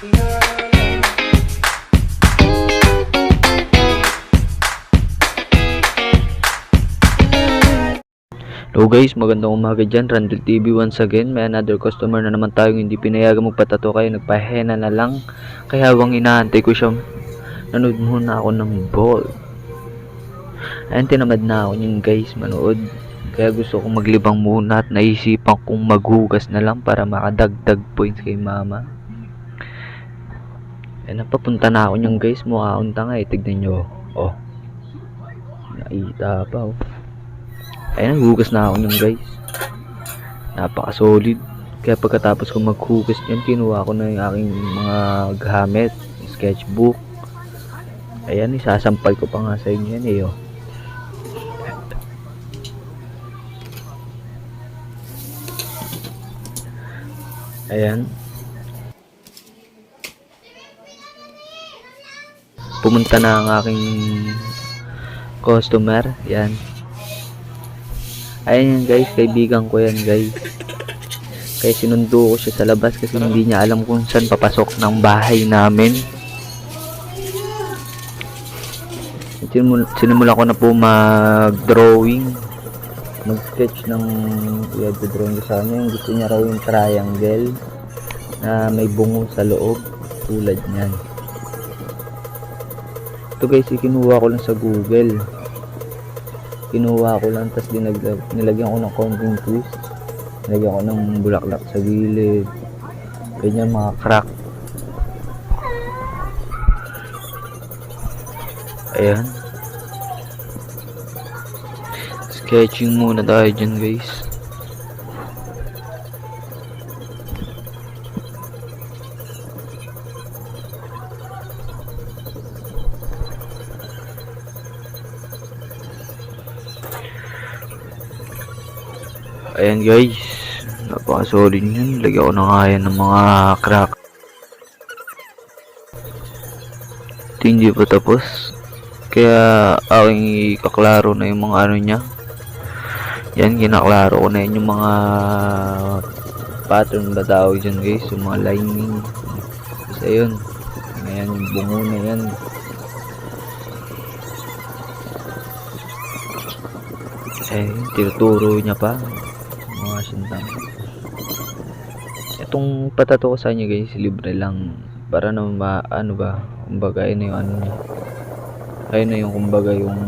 Hello guys, magandang umaga dyan. Randall TV once again. May another customer na naman tayong hindi pinayagan magpatato kayo. Nagpahena na lang. Kaya habang inaantay ko siya, nanood muna ako ng ball. Ayun, tinamad na ako yun guys, manood. Kaya gusto kong maglibang muna at naisipan kong maghugas na lang para makadagdag points kay mama. Ayun, napapunta na ako niyang guys. Mukha akong tanga eh. Tignan nyo. Oh. Naita pa oh. Ayun, naghugas na ako nun guys. Napaka-solid. Kaya pagkatapos ko maghugas yan, kinuha ko na yung aking mga gamit, sketchbook. Ayan, isasampal ko pa nga sa inyo yan eh. Oh. Ayan. Pumunta na ang aking customer. Yan. Ayan yan guys, kaibigan ko yan guys. Kaya sinundo ko siya sa labas kasi hindi niya alam kung saan papasok ng bahay namin. Sinimula, ko na po mag-drawing. Mag-sketch ng i-drawing ko sa kanya. Gusto niya raw yung triangle na may bungo sa loob. Tulad niyan. Ito guys, ikinuha ko lang sa Google. Kinuha ko lang tapos dinaglag, nilagyan ko ng konting twist. Nilagyan ko ng bulaklak sa gilid. Ganyan mga crack. Ayan. Sketching muna tayo dyan guys Ayan guys, napaka-solid yun. Lagyan ko na nga yan ng mga crack. Ito hindi pa tapos. Kaya aking kaklaro na yung mga ano niya. Yan, ginaklaro ko na yun yung mga pattern ba tawag dyan guys. Yung mga lining. Kasi ayun. Ayan yung bungo na yan. Eh, tinuturo niya pa sintang itong patato ko sa inyo guys libre lang. Para na ma ano ba kumbaga yun yung ano niya. Ayun na yung kumbaga yung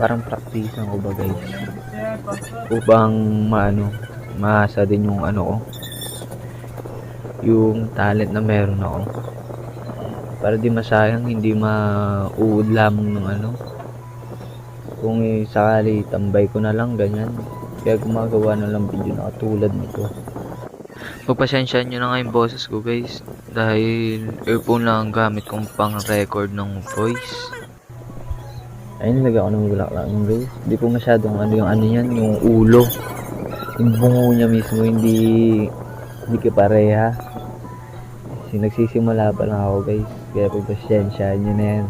parang practice ko ba guys. Upang maano maasa din yung ano ko. Yung talent na meron ako. Para di masayang hindi mauud lamang ng ano. Kung sakali tambay ko na lang ganyan kaya gumagawa na lang video na katulad nito. Pagpasensyaan nyo na nga yung boses ko guys. Dahil earphone lang ang gamit kong pang record ng voice. Ayun nilagay ako ng bulaklak ng guys. Hindi po masyadong ano yung ano yan yung ulo. Yung bungo niya mismo hindi hindi kapareha kasi nagsisimula pa lang ako guys. Kaya pagpasensyaan nyo na yan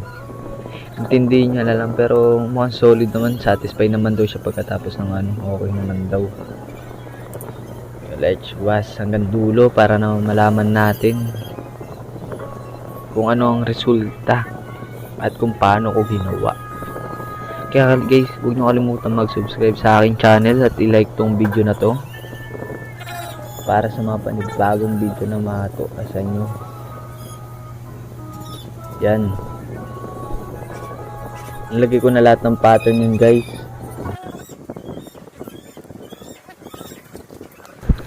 intindi niya na lang pero mukhang solid naman. Satisfied naman daw siya pagkatapos ng ano okay naman daw. Let's watch hanggang dulo para na malaman natin kung ano ang resulta at kung paano ko ginawa. Kaya guys huwag nyo kalimutan mag subscribe sa aking channel at i-like tong video na to para sa mga panibagong video na mato sa inyo yan Nilagay ko na lahat ng pattern yun guys.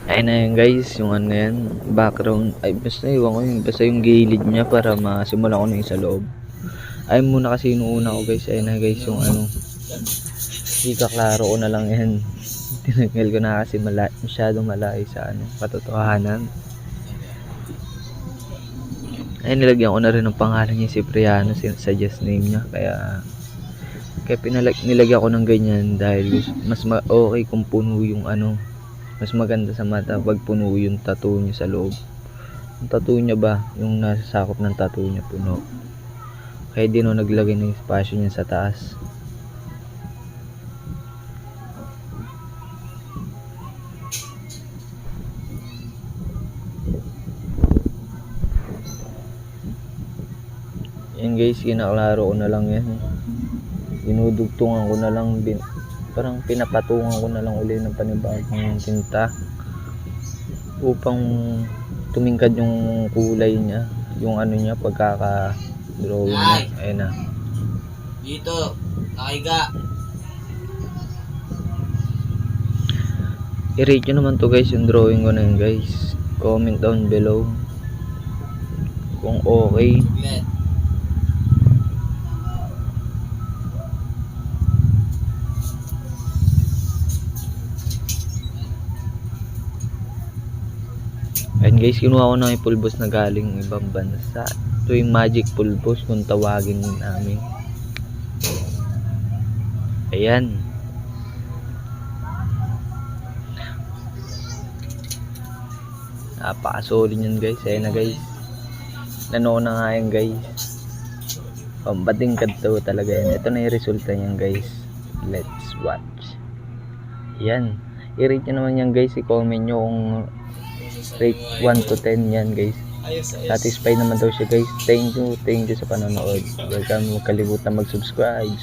Ayun na yun guys, yung ano yan, background, ay basta iwan ko yun, basta yung gilid niya para masimula ko na yung sa loob. Ayun muna kasi yung una ko guys, ayun na guys yung ano, hindi kaklaro ko na lang yan. Tinanggal ko na kasi mala masyadong malayo sa ano, katotohanan. Ayun, nilagyan ko na rin ng pangalan niya si Priano, suggest name niya, kaya kaya pinalag nilagyan ko ng ganyan dahil mas ma okay kung puno yung ano. Mas maganda sa mata pag puno yung tattoo niya sa loob. Yung tattoo niya ba? Yung nasa ng tattoo niya puno. Kaya din no, naglagay ng espasyo niya sa taas. Yan guys, kinaklaro ko na lang yan. Dinudugtungan ko na lang din. Parang pinapatungan ko na lang uli ng panibagong tinta. Upang tumingkad yung kulay niya. Yung ano niya, pagkaka-drawing niya. Ayun na. Dito, nakahiga. I-rate nyo naman to guys, yung drawing ko na yun guys. Comment down below. Kung okay. Guys, kinuha ko na yung pulbos na galing ibang bansa. Ito yung magic pulbos kung tawagin namin. Ayan. Napakasolid yun guys. Ayan na guys. Nanoon na nga yan guys. Pambating kadto talaga yan. Ito na yung resulta niyan guys. Let's watch. Yan. I-rate nyo naman yan guys. I-comment nyo kung rate 1 to 10 yan guys. Satisfied naman daw siya guys. Thank you, thank you sa panonood. Huwag kang magkalimutan mag-subscribe.